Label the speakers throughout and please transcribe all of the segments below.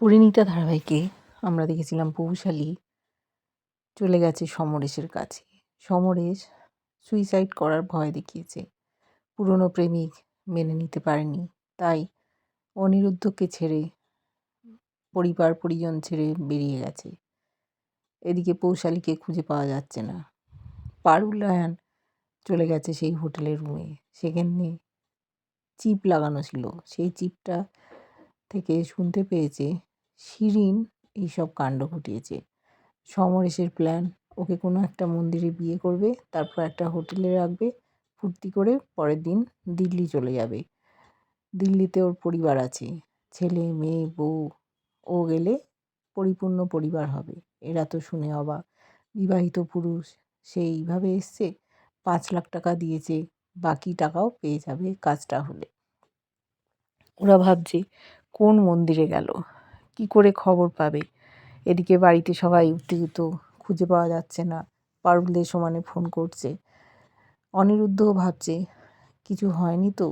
Speaker 1: পরিণীতা ধারাবাহিকে আমরা দেখেছিলাম পৌশালী চলে গেছে সমরেশের কাছে। সমরেশ সুইসাইড করার ভয় দেখিয়েছে। পুরনো প্রেমিক মেনে নিতে পারেনি। তাই অনিরুদ্ধকে ছেড়ে পরিবার, পরিজন ছেড়ে বেরিয়ে গেছে। এদিকে পৌশালীকে খুঁজে পাওয়া যাচ্ছে না। পারুলায়ন চলে গেছে সেই হোটেলের রুমে। সেখানে চিপ লাগানো ছিল। সেই চিপটা থেকে শুনতে পেয়েছে শিরিন এইসব কাণ্ড ঘটিয়েছে। সমরেশের প্ল্যান ওকে কোনো একটা মন্দিরে বিয়ে করবে, তারপর একটা হোটেলে রাখবে, ফুর্তি করে পরের দিন দিল্লি চলে যাবে। দিল্লিতে ওর পরিবার আছে, ছেলে, মেয়ে, বউ, ও গেলে পরিপূর্ণ পরিবার হবে। এরা তো শুনে অবাক। বিবাহিত পুরুষ সেইভাবে এসছে, পাঁচ লাখ টাকা দিয়েছে, বাকি টাকাও পেয়ে যাবে কাজটা হলে। ওরা ভাবছে, কোন মন্দিরে গেল? কি করে খবর পাবে? এদিকে বাড়িতে সবাই উত্তেজিত, খুঁজে পাওয়া যাচ্ছে না। পারুলদের সমানে ফোন করছে। অনিরুদ্ধও ভাবছে, কিছু হয়নি তো?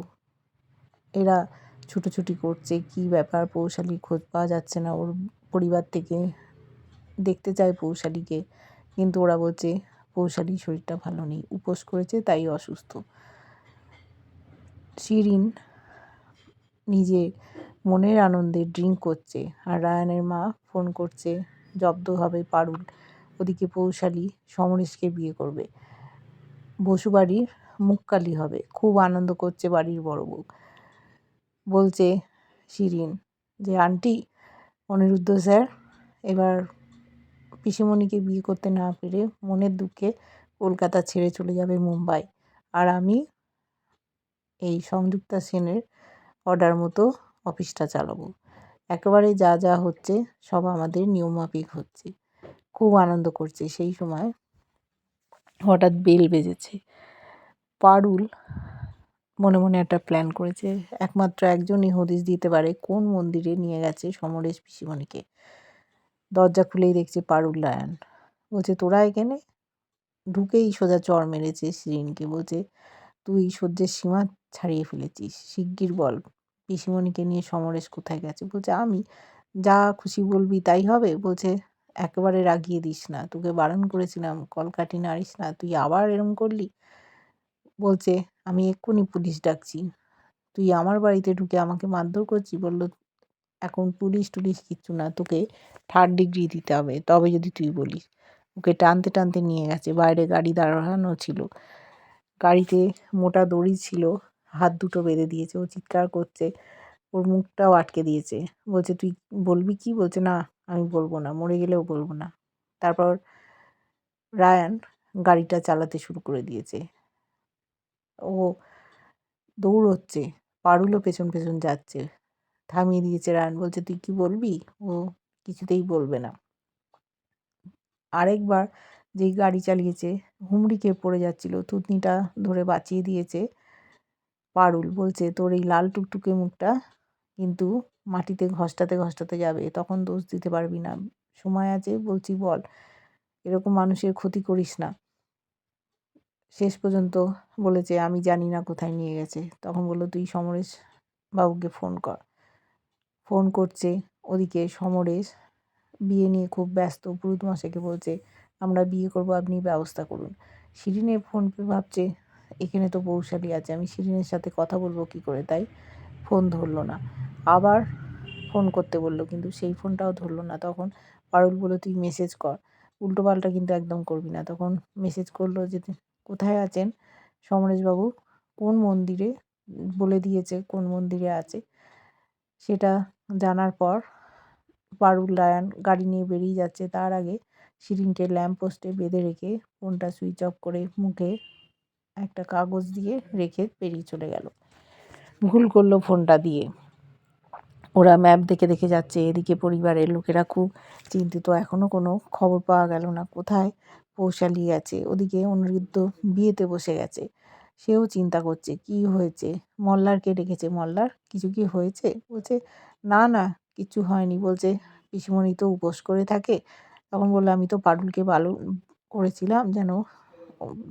Speaker 1: এরা ছুটোছুটি করছে, কি ব্যাপার? পৌশালী খোঁজ পাওয়া যাচ্ছে না। ওর পরিবার থেকে দেখতে চায় পৌশালীকে, কিন্তু ওরা বলছে পৌশালীর শরীরটা ভালো নেই, উপোস করেছে তাই অসুস্থ। শিরিন নিজে মনের আনন্দে ড্রিঙ্ক করছে। আর রায়ানের মা ফোন করছে, জব্দ হবে পারুল। ওদিকে পৌশালী, সমরেশকে বিয়ে করবে। বসুবাড়ির মুখকালি হবে। খুব আনন্দ করছে বাড়ির বড় বউ। বলছে শিরিন যে, আন্টি, অনিরুদ্ধ স্যার, এবার পিসিমণিকে বিয়ে করতে না পেরে মনের দুঃখে কলকাতা ছেড়ে চলে যাবে মুম্বাই। আর আমি এই সংযুক্তা সেনের অর্ডার মতো অফিসটা চালাবো। একেবারে যা যা হচ্ছে সব আমাদের নিয়মমাফিক হচ্ছে। খুব আনন্দ করছে সেই সময়। হঠাৎ বেল বেজেছে। পারুল মনে মনে একটা প্ল্যান করেছে, একমাত্র একজনই হদিস দিতে পারে কোন মন্দিরে নিয়ে গেছে সমরেশ পিসিমণিকে। দরজা খুলেই দেখছে পারুল লায়ন বলছে, তোরা এখানে? ঢুকেই সোজা চর মেরেছে শিরিনকে। বলছে, তুই সহ্যের সীমা ছাড়িয়ে ফেলেছিস। শিগগির বল। পিসিমণিকে নিয়ে সমরেশ কোথায় গেছে? বলছে, আমি, যা খুশি বলবি তাই হবে। বলছে, একেবারে রাগিয়ে দিস না, তোকে বারণ করেছিলাম কলকাঠি নাড়িস না, তুই আবার এরম করলি? বলছে, আমি এক্ষুনি পুলিশ ডাকছি। তুই আমার বাড়িতে ঢুকে আমাকে মারধর করছি বলল, এখন পুলিশ টুলিশ কিচ্ছু না, তোকে থার্ড ডিগ্রি দিতে হবে, তবে যদি তুই বলিস। ওকে টানতে টানতে নিয়ে গেছে, বাইরে গাড়ি দাঁড়ানো ছিল। গাড়িতে মোটা দড়ি ছিল হাত দুটো বেঁধে দিয়েছে। ও চিৎকার করছে। ওর মুখটাও আটকে দিয়েছে। বলছে, তুই বলবি কি? বলছে, না, আমি বলব না। মরে গেলেও বলব না। তারপর রায়ান গাড়িটা চালাতে শুরু করে দিয়েছে। ও দৌড়চ্ছে, পারুলও পেছন পেছন যাচ্ছে। থামিয়ে দিয়েছে রায়ান। বলছে, তুই কি বলবি? ও কিছুতেই বলবে না। আরেকবার যেই গাড়ি চালিয়েছে, হুমড়ি খেয়ে পড়ে যাচ্ছিল। থুতনিটা ধরে বাঁচিয়ে দিয়েছে। পারুল বলছে, তোর এই লাল টুকটুকে মুখটা কিন্তু মাটিতে ঘষটাতে ঘষটাতে যাবে, তখন দোষ দিতে পারবি না। সময় আছে, বলছি বল, এরকম মানুষের ক্ষতি করিস না। শেষ পর্যন্ত বলেছে, আমি জানি না কোথায় নিয়ে গেছে। তখন বলল, তুই সমরেশ বাবুকে ফোন কর। ফোন করছে, ওদিকে সমরেশ বিয়ে নিয়ে খুব ব্যস্ত, পুরুত মশাইকে বলছে, আমরা বিয়ে করব, আপনি ব্যবস্থা করুন। শিরিনের ফোন পে ভাবছে এখানে তো পৌশালী আছে, আমি শিরিনের সাথে কথা বলব কি করে? তাই ফোন ধরলো না। আবার ফোন করতে বলল, কিন্তু সেই ফোনটাও ধরলো না। তখন পারুল বলল, তুই মেসেজ কর। উল্টোপাল্টা কিন্তু একদম করবি না। তখন মেসেজ করল যে, কোথায় আছেন সমরেশবাবু? কোন মন্দিরে? বলে দিয়েছে, কোন মন্দিরে আছে? সেটা জানার পর পারুল লায়ন গাড়ি নিয়ে বেরিয়ে যাচ্ছে। তার আগে শিরিনকে ল্যাম্প পোস্টে বেঁধে রেখে ফোনটা সুইচ অফ করে মুখে একটা কাগজ দিয়ে রেখে পেরিয়ে চলে গেল। ভুল করল ফোনটা দিয়ে। ওরা ম্যাপ দেখে দেখে যাচ্ছে, এদিকে পরিবারের লোকেরা খুব চিন্তিত। এখনও কোনো খবর পাওয়া গেল না, কোথায় পৌশালি আছে? ওদিকে অনিরুদ্ধ বিয়েতে বসে গেছে। সেও চিন্তা করছে, কি হয়েছে? মল্লারকে ডেকেছে। মল্লার, কিছু কি হয়েছে? বলছে, না না, কিছু হয়নি। বলছে, পিসিমণি তো উপোস করে থাকে। তখন বলল, আমি তো পারুলকে ভালো করেছিলাম যেন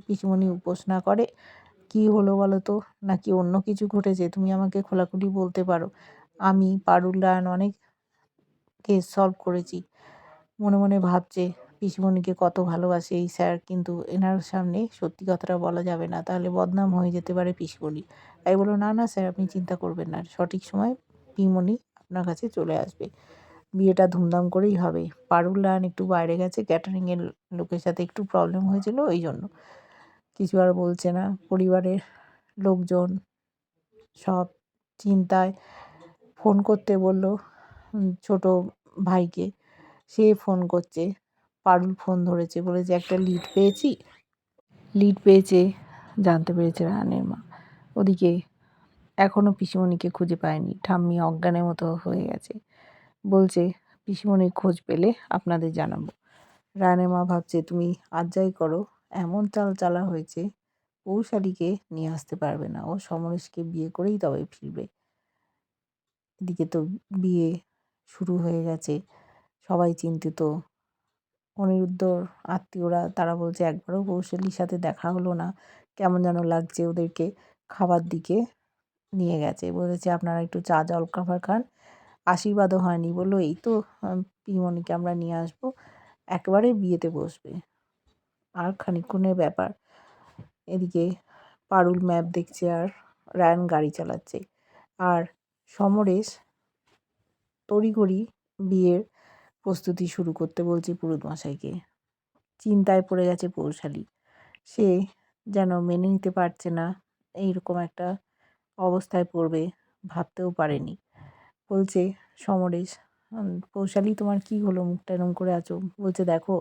Speaker 1: পিসিমণি উপোস না করে, কি হলো বলো তো নাকি অন্য কিছু ঘটেছে? তুমি আমাকে খোলাখুলি বলতে পারো। আমি পারুল অনেক কেস সলভ করেছি। মনে মনে ভাবছে, পিসিমণিকে কত ভালোবাসে এই স্যার কিন্তু এনার সামনে সত্যি কথাটা বলা যাবে না। তাহলে বদনাম হয়ে যেতে পারে পিসিমণি। তাই বলল, না না স্যার আপনি চিন্তা করবেন না। সঠিক সময় পিমণি আপনার কাছে চলে আসবে। বিয়েটা ধুমধাম করেই হবে। পারুল রায়ন একটু বাইরে গেছে ক্যাটারিংয়ের লোকের সাথে একটু প্রবলেম হয়েছিল ওই জন্য কিছু আর বলছে না। পরিবারের লোকজন সব চিন্তায় ফোন করতে বলল ছোট ভাইকে। সে ফোন করছে। পারুল ফোন ধরেছে, বলেছে, একটা লিড পেয়েছি? লিড পেয়েছে, জানতে পেরেছে রানের মা। ওদিকে এখনও পিসিমণিকে খুঁজে পায়নি। ঠাম্মি অজ্ঞানের মতো হয়ে গেছে। বলছে, পিসিমণির খোঁজ পেলে আপনাদের জানাব। রানের মা ভাবছে, তুমি আজ যাই করো, এমন চাল চালা হয়েছে, পৌশালীকে নিয়ে আসতে পারবে না। ও সমরেশকে বিয়ে করেই তবে ফিরবে। এদিকে তো বিয়ে শুরু হয়ে গেছে। সবাই চিন্তিত। অনিরুদ্ধর আত্মীয়রা, তারা বলছে, একবারও কৌশলীর সাথে দেখা হলো না। কেমন যেন লাগছে ওদেরকে খাবার দিকে নিয়ে গেছে। বলেছে, আপনারা একটু চা জল খাবার খান আশীর্বাদও হয়নি বলল, এই তো পিমনিকে আমরা নিয়ে আসব, একবারে বিয়েতে বসবে। আর খানিক্ষণের ব্যাপার। এদিকে পারুল ম্যাপ দেখছে আর রায়ান গাড়ি চালাচ্ছে। আর সমরেশ তড়িঘড়ি বিয়ের প্রস্তুতি শুরু করতে বলছে পুরুত মশাইকে চিন্তায় পড়ে গেছে পৌশালী সে যেন মেনে নিতে পারছে না, এইরকম একটা অবস্থায় পড়বে, ভাবতেও পারেনি। বলছে সমরেশ পৌশালী তোমার কি হলো? মুখটা এরম করে আছো বলছে, দেখো,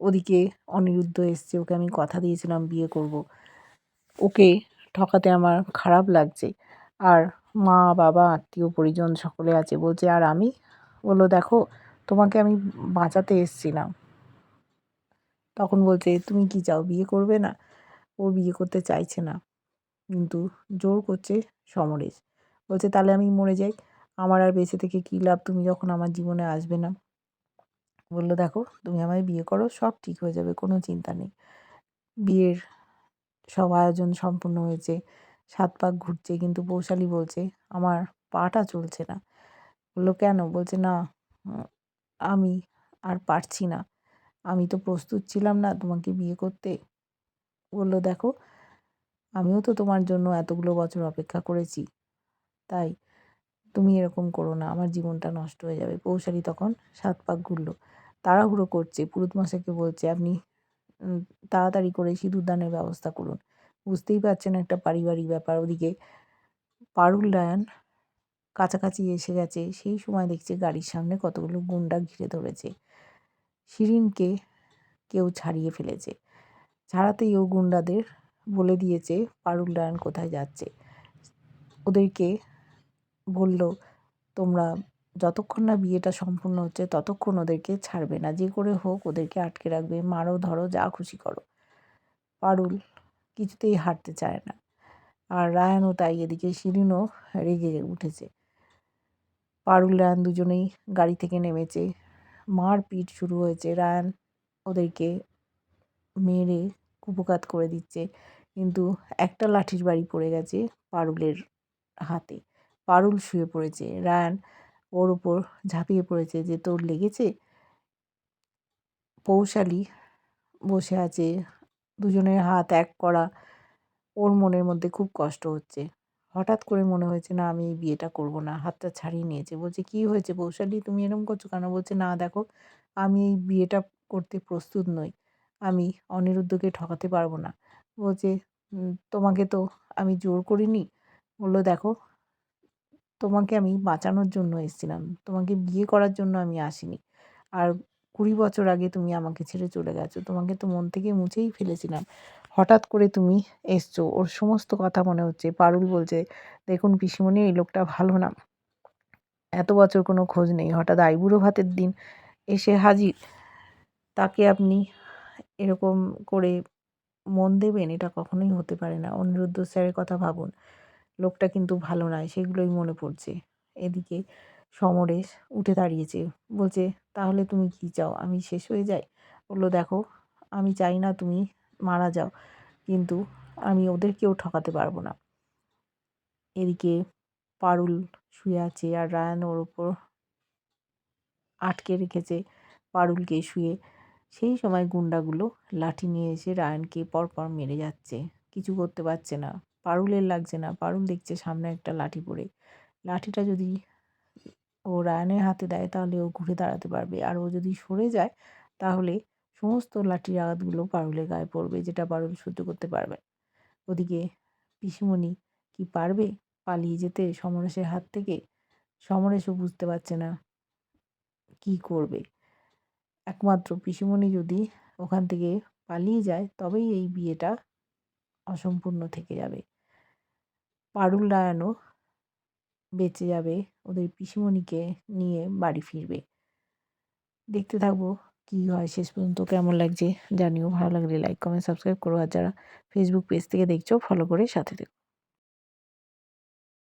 Speaker 1: ওদিকে অনিরুদ্ধ এসছে, ওকে আমি কথা দিয়েছিলাম বিয়ে করব। ওকে ঠকাতে আমার খারাপ লাগছে। আর মা, বাবা, আত্মীয়, পরিজন সকলে আছে। বলছে, আর আমি? বলল, দেখো, তোমাকে আমি বাঁচাতে এসছিলাম। তখন বলছে, তুমি কি চাও, বিয়ে করবে না? ও বিয়ে করতে চাইছে না, কিন্তু জোর করছে সমরেশ। বলছে, তাহলে আমি মরে যাই। আমার আর বেঁচে থেকে কী লাভ? তুমি যখন আমার জীবনে আসবে না। বলল, দেখো, তুমি আমায় বিয়ে করো, সব ঠিক হয়ে যাবে, কোনো চিন্তা নেই। বিয়ের সব আয়োজন সম্পূর্ণ হয়েছে, সাত পাক ঘুরছে, কিন্তু পৌশালী বলছে, আমার পাটা চলছে না। বলল, কেন? বলছে, না, আমি আর পারছি না। আমি তো প্রস্তুত ছিলাম না তোমাকে বিয়ে করতে। বলল, দেখো, আমিও তো তোমার জন্য এতগুলো বছর অপেক্ষা করেছি, তাই তুমি এরকম করো না, আমার জীবনটা নষ্ট হয়ে যাবে। পৌশালী তখন সাত পাক ঘুরলো। তাড়াহুড়ো করছে, পুরুত মশাইকে বলছে, আপনি তাড়াতাড়ি করে সিঁদুরদানের ব্যবস্থা করুন। বুঝতেই পারছেন একটা পারিবারিক ব্যাপার। ওদিকে পারুল রায়ান কাছাকাছি এসে গেছে, সেই সময় দেখছে গাড়ির সামনে কতগুলো গুন্ডা ঘিরে ধরেছে। শিরিনকে কেউ ছাড়িয়ে ফেলেছে। ছাড়াতেই ও গুন্ডাদের বলে দিয়েছে, পারুল রায়ান কোথায় যাচ্ছে? ওদেরকে বলল, তোমরা যতক্ষণ না বিয়েটা সম্পূর্ণ হচ্ছে, ততক্ষণ ওদেরকে ছাড়বে না। যে করে হোক ওদেরকে আটকে রাখবে। মারো, ধরো, যা খুশি করো। পারুল কিছুতেই হাঁটতে চায় না। আর রায়ানও তাই, এদিকে শিরিনও রেগে উঠেছে। পারুল, রায়ান দুজনেই গাড়ি থেকে নেমেছে। মারপিট শুরু হয়েছে। রায়ান ওদেরকে মেরে কুপকাত করে দিচ্ছে। কিন্তু একটা লাঠির বাড়ি পড়ে গেছে পারুলের হাতে। পারুল শুয়ে পড়েছে। রায়ান ওর ওপর ঝাঁপিয়ে পড়েছে যে তোর লেগেছে। পৌশালী বসে আছে। দুজনের হাত এক করা ওর মনের মধ্যে খুব কষ্ট হচ্ছে। হঠাৎ করে মনে হয়েছে, না, আমি এই বিয়েটা করব না। হাতটা ছাড়িয়ে নিয়েছে। বলছে, কী হয়েছে বৌশালী তুমি এরকম করছ কেন? বলছে, না, দেখো, আমি এই বিয়েটা করতে প্রস্তুত নই। আমি অনিরুদ্ধকে ঠকাতে পারব না। বলছে তোমাকে তো আমি জোর করিনি? বলল, দেখো তোমাকে আমি বাঁচানোর জন্য এসেছিলাম। তোমাকে বিয়ে করার জন্য আমি আসিনি। আর কুড়ি বছর আগে তুমি আমাকে ছেড়ে চলে গেছো। তোমাকে তো মন থেকে মুছেই ফেলেছিলাম। হঠাৎ করে তুমি এসছো। ওর সমস্ত কথা মনে হচ্ছে। পারুল বলছে, দেখুন পিসিমণি, এই লোকটা ভালো না। এত বছর কোনো খোঁজ নেই। হঠাৎ আইবুড়ো ভাতের দিন এসে হাজির। তাকে আপনি এরকম করে মন দেবেন? এটা কখনোই হতে পারে না। অনিরুদ্ধ স্যারের কথা ভাবুন। লোকটা কিন্তু ভালো নয়, সেগুলোই মনে পড়ছে। এদিকে সমরেশ উঠে দাঁড়িয়েছে, বলছে, তাহলে তুমি কী চাও? আমি শেষ হয়ে যাই? বলল, দেখো, আমি চাই না তুমি মারা যাও, কিন্তু আমি ওদেরকেও ঠকাতে পারব না। এদিকে পারুল শুয়ে আছে আর রায়ান ওর ওপর আটকে রেখেছে পারুলকে শুয়ে। সেই সময় গুন্ডাগুলো লাঠি নিয়ে এসে রায়ানকে পরপর মেরে যাচ্ছে, কিছু করতে পারছে না। পারুলের লাগছে না। পারুল দেখছে সামনে একটা লাঠি পড়ে। লাঠিটা যদি ও রায়নের হাতে দেয়, তাহলে ও ঘুরে দাঁড়াতে পারবে। আর ও যদি সরে যায়, তাহলে সমস্ত লাঠির আঘাতগুলো পারুলের গায়ে পড়বে, যেটা পারুল সহ্য করতে পারবে ওদিকে পিসিমণি কি পারবে পালিয়ে যেতে? সমরেশের হাত থেকে? সমরেশও বুঝতে পারছে না কি করবে। একমাত্র পিসিমণি যদি ওখান থেকে পালিয়ে যায়, তবেই এই বিয়েটা অসম্পূর্ণ থেকে যাবে। পারুল রায়ানও বেঁচে যাবে, ওদের পিসিমণিকে নিয়ে বাড়ি ফিরবে। দেখতে থাকব কী হয় শেষ পর্যন্ত কেমন লাগছে। জানিও, ভালো লাগলে লাইক কমেন্ট সাবস্ক্রাইব করো। আর যারা ফেসবুক পেজ থেকে দেখছ ফলো করে সাথে থেকো।